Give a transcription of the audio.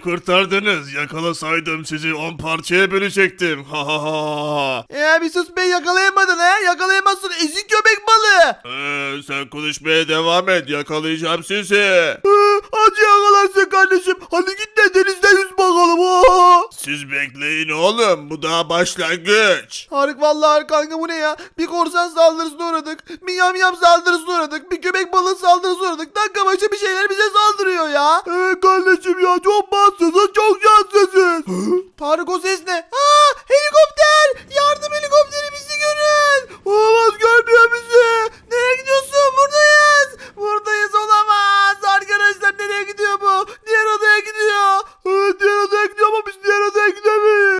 kurtardınız. Yakalasaydım sizi on parçaya bölecektim. Ha ha ha. Ee bir sus be yakalayamadın ha yakalayamazsın ezik köpek balığı. Ee, sen konuşmaya devam et. Yakalayacağım sizi. Ee, Hadi yakalarsın kardeşim hadi git de denizde yüz bakalım. Aa! Siz bekleyin oğlum. Bu daha başlangıç. Tarık vallahi kanka bu ne ya? Bir korsan saldırısına uğradık. Bir yamyam saldırısına uğradık. Bir köpek balığı saldırısına uğradık. Dakika başı bir şeyler ya? Ee, kardeşim ya çok bahtsızız çok şanslısın. Tarık o ses ne? Aa, helikopter.